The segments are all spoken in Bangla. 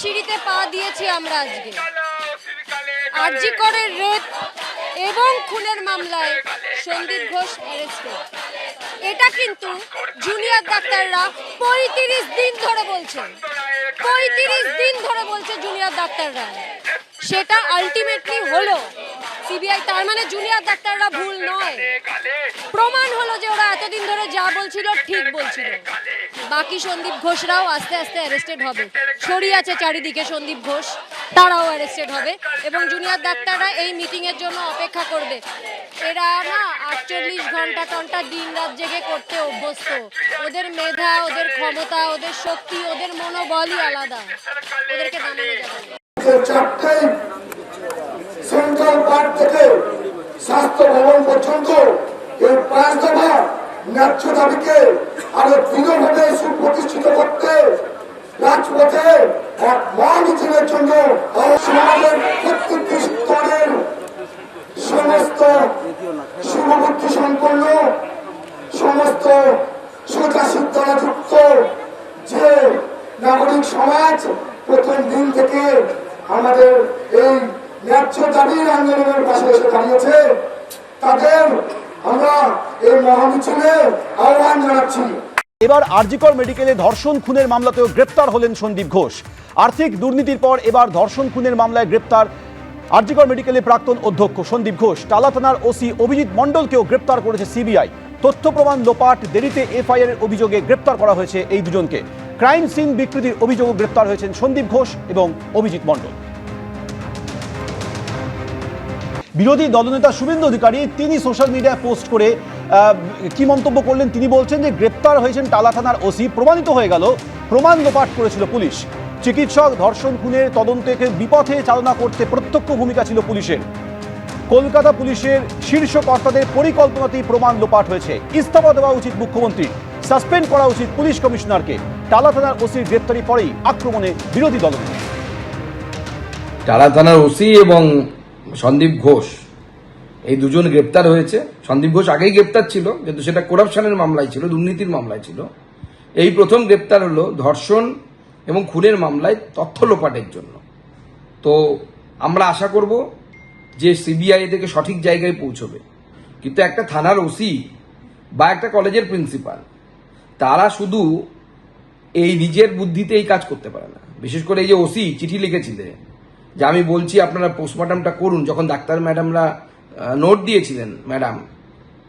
সিঁড়িতে পা দিয়েছি আমরা আজকে। আরজি করে রেপ এবং খুনের মামলায় সন্দীপ ঘোষ অ্যারেস্টেড এটা কিন্তু জুনিয়র ডাক্তাররা পঁয়ত্রিশ দিন ধরে বলছেন পঁয়ত্রিশ দিন ধরে বলছে জুনিয়র ডাক্তাররা। সেটা আলটিমেটলি হলো। সিবিআই তার মানে জুনিয়র ডাক্তাররা ভুল নয়। প্রমাণ হলো যে ওরা এতদিন ধরে যা বলছিল ঠিক বলছিল। বাকি সন্দীপ ঘোষরাও আস্তে আস্তে অ্যারেস্টেড হবে। ছড়িয়ে আছে চারিদিকে সন্দীপ ঘোষ তারাও অ্যারেস্টেড হবে এবং জুনিয়র ডাক্তাররা এই মিটিং এর জন্য অপেক্ষা করবে। এরা না আটচল্লিশ ঘণ্টা টন্টা দিন রাত জেগে করতে অভ্যস্ত। ওদের মেধা ওদের ক্ষমতা ওদের শক্তি ওদের মনোবলই আলাদা। ওদেরকে নামানো যাবে থেকে স্বাস্থ্য ভবন পর্যন্ত এই পাঁচ দফা ন্যায্য দাবিকে আরও দৃঢ়ভাবে সুপ্রতিষ্ঠিত করতে রাজপথে এক মহামিছিলের জন্য সমাজের প্রত্যেকটি স্তরের সমস্ত শুভবুদ্ধি সম্পন্ন, সমস্ত সোজা সিদ্ধারা যুক্ত যে নাগরিক সমাজ প্রথম দিন থেকে আমাদের এই আন্দোলনের পাশে এসে দাঁড়িয়েছে। তাদের আমরা এই মহামিছিলে আহ্বান জানাচ্ছি। এবার আরজিকর মেডিকেলে ধর্ষণ খুনের মামলাতেও গ্রেপ্তার হলেন সন্দীপ ঘোষ। আর্থিক দুর্নীতির পর এবার ধর্ষণ খুনের মামলায় গ্রেপ্তার আরজিকর মেডিকেলে প্রাক্তন অধ্যক্ষ সন্দীপ ঘোষ। টালা থানার ওসি অভিজিৎ মণ্ডলকেও গ্রেপ্তার করেছে সিবিআই। তথ্য প্রমাণ লোপাট দেরিতে এফআইআর অভিযোগে গ্রেপ্তার করা হয়েছে এই দুজনকে। ক্রাইম সিন বিকৃতির অভিযোগে গ্রেপ্তার হয়েছেন সন্দীপ ঘোষ এবং অভিজিৎ মণ্ডল। বিরোধী দলনেতা শুভেন্দু অধিকারী, তিনি সোশ্যাল মিডিয়ায় পোস্ট করে কি মন্তব্য করলেন? তিনি বলছেন যে গ্রেপ্তার হয়েছেন টালা থানার ওসি, প্রমাণিত হয়ে গেল, প্রমাণ লোপাট করেছিল পুলিশ। চিকিৎসক ধর্ষণ খুনের তদন্তকে বিপথে চালনা করতে প্রত্যক্ষ ভূমিকা ছিল পুলিশের। কলকাতা পুলিশের শীর্ষ কর্তাদের পরিকল্পনাতেই প্রমাণ লোপাট হয়েছে। ইস্তফা দেওয়া উচিত মুখ্যমন্ত্রী, সাসপেন্ড করা উচিত পুলিশ কমিশনারকে। টালা থানার ওসির গ্রেপ্তারি পরেই আক্রমণে বিরোধী দলনেতা। টালা থানার ওসি এবং সন্দীপ ঘোষ। এই দুজন গ্রেপ্তার হয়েছে। সন্দীপ ঘোষ আগেই গ্রেপ্তার ছিল, কিন্তু সেটা করাপশনের মামলায় ছিল, দুর্নীতির মামলায় ছিল। এই প্রথম গ্রেপ্তার হলো ধর্ষণ এবং খুনের মামলায় তথ্য লোপাটের জন্য। তো আমরা আশা করব যে সিবিআই থেকে সঠিক জায়গায় পৌঁছবে। কিন্তু একটা থানার ওসি বা একটা কলেজের প্রিন্সিপাল, তারা শুধু এই নিজের বুদ্ধিতে এই কাজ করতে পারে না। বিশেষ করে এই যে ওসি, চিঠি লিখেছিলেন। যে আমি বলছি, আপনারা পোস্টমর্টমটা করুন। যখন ডাক্তার ম্যাডামরা নোট দিয়েছিলেন, ম্যাডাম,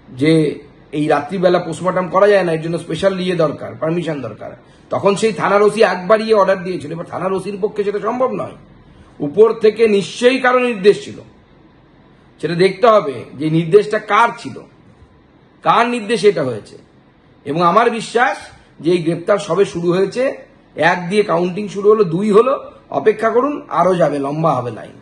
যে এই রাত্রিবেলা পোস্টমর্টম করা যায় না, এর জন্য স্পেশাল ইয়ে দরকার পারমিশন দরকার। তখন সেই থানার ওসি একবার ইয়ে অর্ডার দিয়েছিল। এবার থানার ওসির পক্ষে সেটা সম্ভব নয়। উপর থেকে নিশ্চয়ই কারও নির্দেশ ছিল। সেটা দেখতে হবে যে নির্দেশটা কার ছিল। কার নির্দেশে এটা হয়েছে? এবং আমার বিশ্বাস যে এই গ্রেপ্তার সবে শুরু হয়েছে। এক দিয়ে কাউন্টিং শুরু হলো, দুই হলো অপেক্ষা করুন আরও যাবে লম্বা হবে লাইন